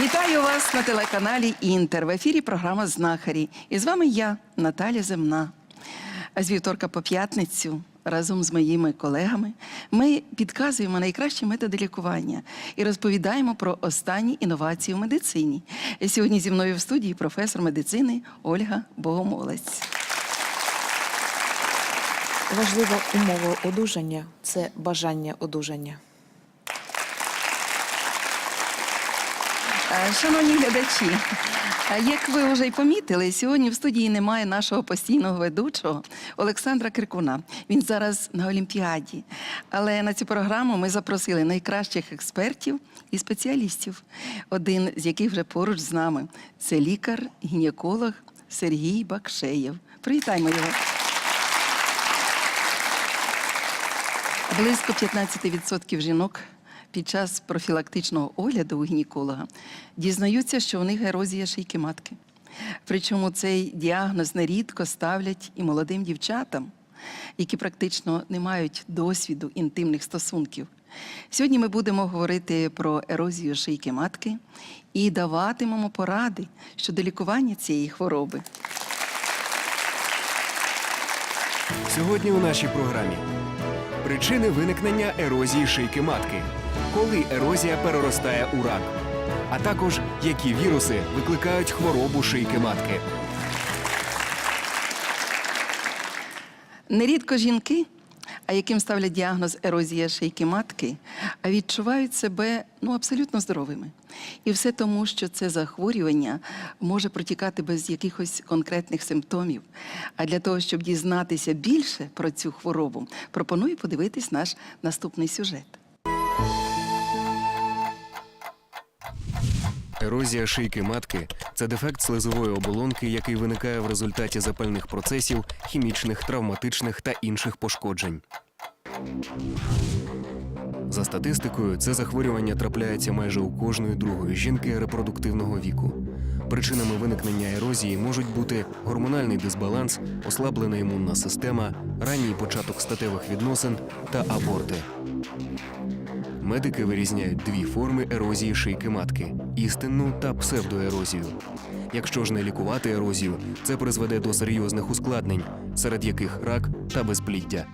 Вітаю вас на телеканалі Інтер. В ефірі програма Знахарі. І з вами я, Наталя Земна. А з вівторка по п'ятницю разом з моїми колегами ми підказуємо найкращі методи лікування і розповідаємо про останні інновації в медицині. І сьогодні зі мною в студії професор медицини Ольга Богомолець. Важлива умова одужання це бажання одужання. Шановні глядачі, е, як ви вже й помітили, сьогодні в студії немає нашого постійного ведучого Олександра Киркуна. Він зараз на Олімпіаді. Але на цю програму ми запросили найкращих експертів і спеціалістів, один з яких вже поруч з нами. Це лікар-гінеколог Сергій Бакшеєв. Привітаємо його. Близько 15% жінок під час профілактичного огляду у гінеколога дізнаються, що у них ерозія шийки матки. Причому цей діагноз нерідко ставлять і молодим дівчатам, які практично не мають досвіду інтимних стосунків. Сьогодні ми будемо говорити про ерозію шийки матки і даватимемо поради щодо лікування цієї хвороби. Сьогодні у нашій програмі причини виникнення ерозії шийки матки, коли ерозія переростає у рак, а також які віруси викликають хворобу шийки матки. Нерідко жінки, а яким ставлять діагноз ерозія шийки матки, а відчувають себе ну, абсолютно здоровими. І все тому, що це захворювання може протікати без якихось конкретних симптомів. А для того, щоб дізнатися більше про цю хворобу, пропоную подивитись наш наступний сюжет. Ерозія шийки матки це дефект слизової оболонки, який виникає в результаті запальних процесів, хімічних, травматичних та інших пошкоджень. За статистикою, це захворювання трапляється майже у кожної другої жінки репродуктивного віку. Причинами виникнення ерозії можуть бути гормональний дисбаланс, ослаблена імунна система, ранній початок статевих відносин та аборти. Медики вирізняють дві форми ерозії шийки матки істинну та псевдоерозію. Якщо ж не лікувати ерозію, це призведе до серйозних ускладнень, серед яких рак та безпліддя.